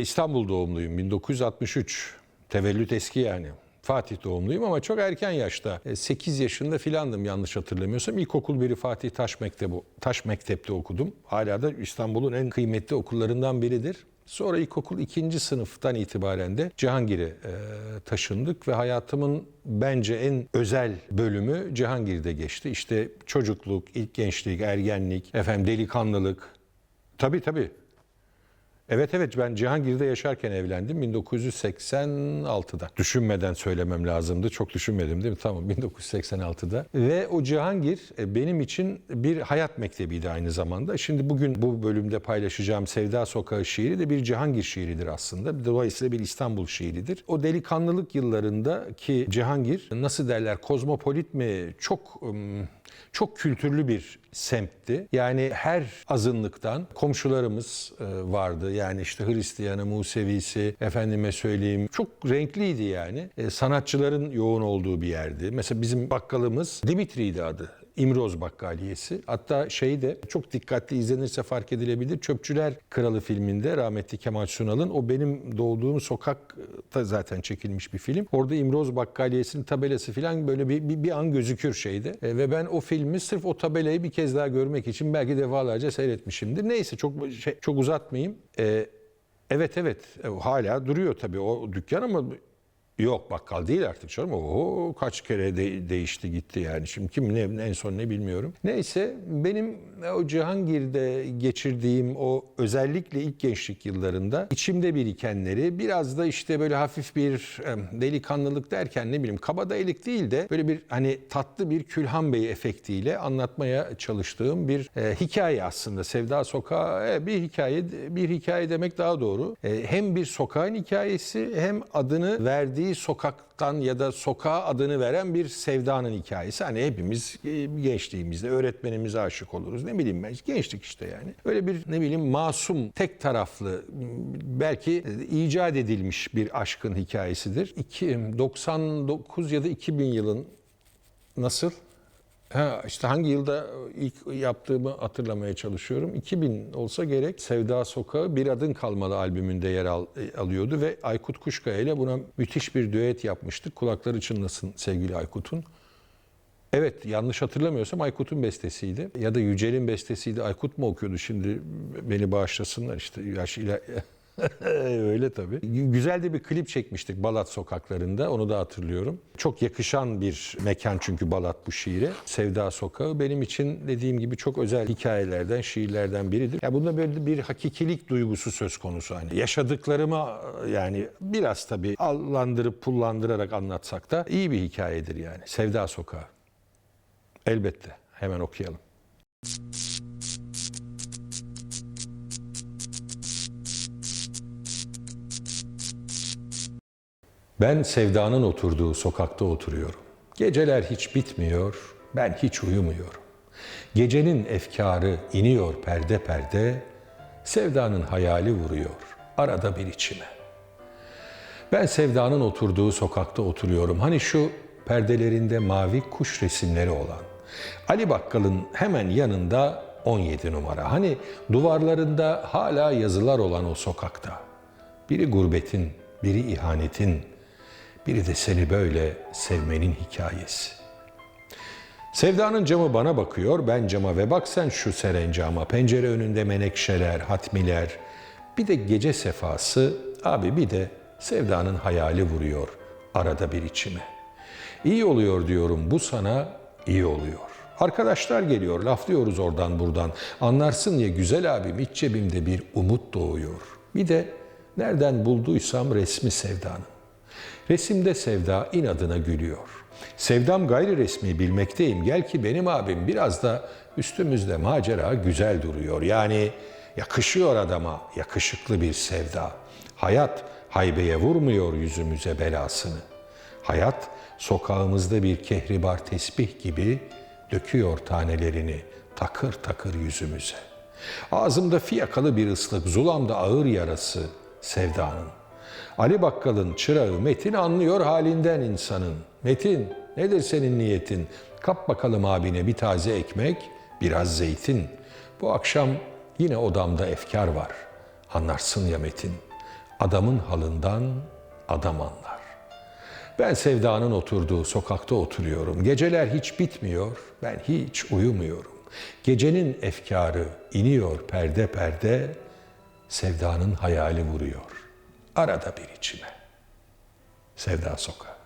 İstanbul doğumluyum 1963. Tevellüt eski yani. Fatih doğumluyum ama çok erken yaşta. 8 yaşında filandım yanlış hatırlamıyorsam. İlkokul biri Fatih Taş Mektebi, Taş Mektep'te okudum. Hala da İstanbul'un en kıymetli okullarından biridir. Sonra ilkokul ikinci sınıftan itibaren de Cihangir'e e, taşındık ve hayatımın bence en özel bölümü Cihangir'de geçti. İşte çocukluk, ilk gençlik, ergenlik, efendim delikanlılık. Tabii tabii. Evet evet ben Cihangir'de yaşarken evlendim 1986'da. Düşünmeden söylemem lazımdı. Çok düşünmedim değil mi? Tamam 1986'da. Ve o Cihangir e, benim için bir hayat mektebiydi aynı zamanda. Şimdi bugün bu bölümde paylaşacağım Sevda Sokağı şiiri de bir Cihangir şiiridir aslında. Dolayısıyla bir İstanbul şiiridir. O delikanlılık yıllarındaki Cihangir nasıl derler kozmopolit mi çok ım, çok kültürlü bir semtti. Yani her azınlıktan komşularımız e, vardı. Yani işte Hristiyanı, Musevisi, efendime söyleyeyim çok renkliydi yani. E, sanatçıların yoğun olduğu bir yerdi. Mesela bizim bakkalımız Dimitri'ydi adı. İmroz Bakkaliyesi. Hatta şey de çok dikkatli izlenirse fark edilebilir. Çöpçüler Kralı filminde rahmetli Kemal Sunal'ın o benim doğduğum sokakta zaten çekilmiş bir film. Orada İmroz Bakkaliyesi'nin tabelası falan böyle bir, bir, bir an gözükür şeyde. E, ve ben o filmi sırf o tabelayı bir kez daha görmek için belki defalarca seyretmişimdir. Neyse çok şey, çok uzatmayayım. E, evet evet e, hala duruyor tabii o dükkan ama Yok bakkal değil artık canım. O kaç kere de- değişti gitti yani. Şimdi kim ne en son ne bilmiyorum. Neyse benim o Cihangir'de geçirdiğim o özellikle ilk gençlik yıllarında içimde birikenleri biraz da işte böyle hafif bir delikanlılık derken ne bileyim kabadayılık değil de böyle bir hani tatlı bir Külhan Bey efektiyle anlatmaya çalıştığım bir e, hikaye aslında. Sevda Sokağı e, bir hikaye bir hikaye demek daha doğru. E, hem bir sokağın hikayesi hem adını verdiği sokaktan ya da sokağa adını veren bir sevdanın hikayesi. Hani hepimiz e, gençliğimizde öğretmenimize aşık oluruz. Ne bileyim ben gençlik işte yani. Öyle bir ne bileyim masum, tek taraflı belki icat edilmiş bir aşkın hikayesidir. İki, 99 ya da 2000 yılın nasıl? Ha, işte hangi yılda ilk yaptığımı hatırlamaya çalışıyorum. 2000 olsa gerek Sevda Sokağı Bir Adın Kalmalı albümünde yer al- e, alıyordu ve Aykut Kuşkaya ile buna müthiş bir düet yapmıştık. Kulakları çınlasın sevgili Aykut'un. Evet yanlış hatırlamıyorsam Aykut'un bestesiydi. Ya da Yücel'in bestesiydi. Aykut mu okuyordu şimdi beni bağışlasınlar işte yaş ile Öyle tabii. Gü- Güzel de bir klip çekmiştik Balat sokaklarında. Onu da hatırlıyorum. Çok yakışan bir mekan çünkü Balat bu şiire. Sevda Sokağı benim için dediğim gibi çok özel hikayelerden, şiirlerden biridir. Ya bunda böyle bir hakikilik duygusu söz konusu. Hani yaşadıklarımı yani biraz tabii allandırıp pullandırarak anlatsak da iyi bir hikayedir yani. Sevda Sokağı. Elbette. Hemen okuyalım. Ben sevdanın oturduğu sokakta oturuyorum. Geceler hiç bitmiyor, ben hiç uyumuyorum. Gecenin efkarı iniyor perde perde, sevdanın hayali vuruyor arada bir içime. Ben sevdanın oturduğu sokakta oturuyorum. Hani şu perdelerinde mavi kuş resimleri olan. Ali Bakkal'ın hemen yanında 17 numara. Hani duvarlarında hala yazılar olan o sokakta. Biri gurbetin, biri ihanetin, biri de seni böyle sevmenin hikayesi. Sevdanın camı bana bakıyor, ben cama ve bak sen şu serencama, pencere önünde menekşeler, hatmiler, bir de gece sefası, abi bir de sevdanın hayali vuruyor arada bir içime. İyi oluyor diyorum bu sana, iyi oluyor. Arkadaşlar geliyor, laflıyoruz oradan buradan. Anlarsın ya güzel abim iç cebimde bir umut doğuyor. Bir de nereden bulduysam resmi sevdanın. Resimde sevda inadına gülüyor. Sevdam gayri resmi bilmekteyim. Gel ki benim abim biraz da üstümüzde macera güzel duruyor. Yani yakışıyor adama yakışıklı bir sevda. Hayat haybeye vurmuyor yüzümüze belasını. Hayat sokağımızda bir kehribar tesbih gibi döküyor tanelerini takır takır yüzümüze. Ağzımda fiyakalı bir ıslık, zulamda ağır yarası sevdanın. Ali Bakkal'ın çırağı Metin anlıyor halinden insanın. Metin nedir senin niyetin? Kap bakalım abine bir taze ekmek, biraz zeytin. Bu akşam yine odamda efkar var. Anlarsın ya Metin. adamın halından adam anlar. Ben sevdanın oturduğu sokakta oturuyorum. Geceler hiç bitmiyor, ben hiç uyumuyorum. Gecenin efkarı iniyor perde perde, sevdanın hayali vuruyor. Arada bir içime. Sevda Sokağı.